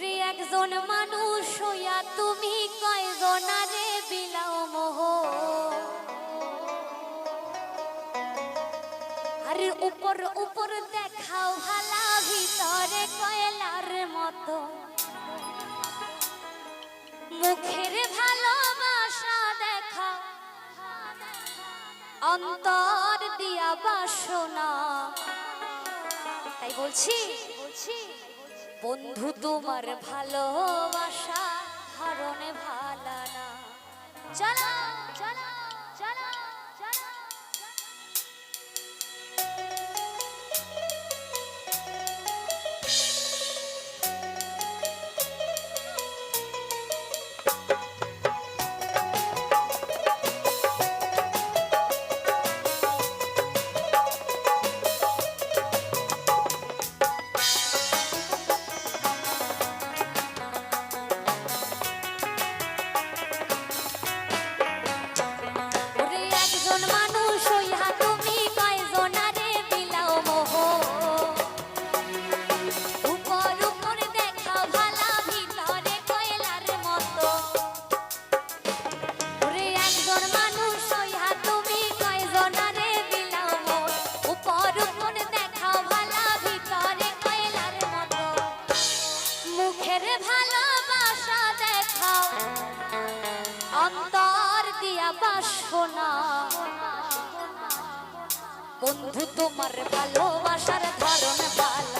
ওরে একজন মানুষ হইয়া তুমি কয়জনারে বিলাও মোহ। আরে উপর উপর দেখাও ভালা ভিতরে কয়লার মতো। মুখের ভালোবাসা দেখা অন্তর দিয়া বাসনা। তাই বলছি বলছি? বন্ধু তোমার ভালোবাসা ধরনে ভালা না। চলো চলো চলো বাসনা। বন্ধু তোমার ভালোবাসার ধরন পালা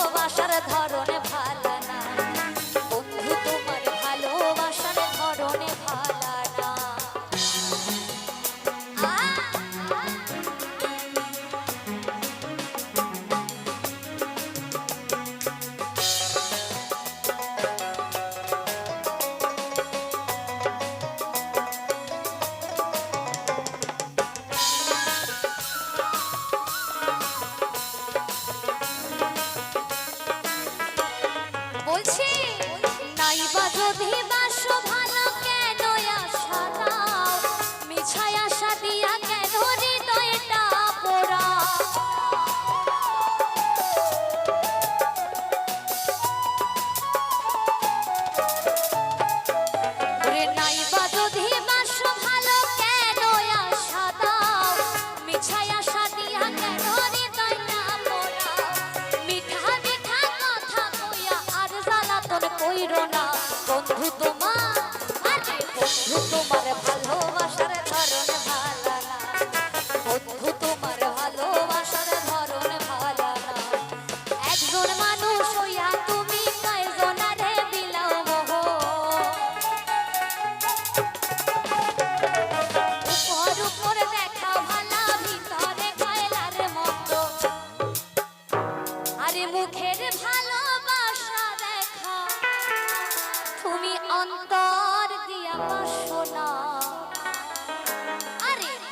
ভালোবাসার ধরন।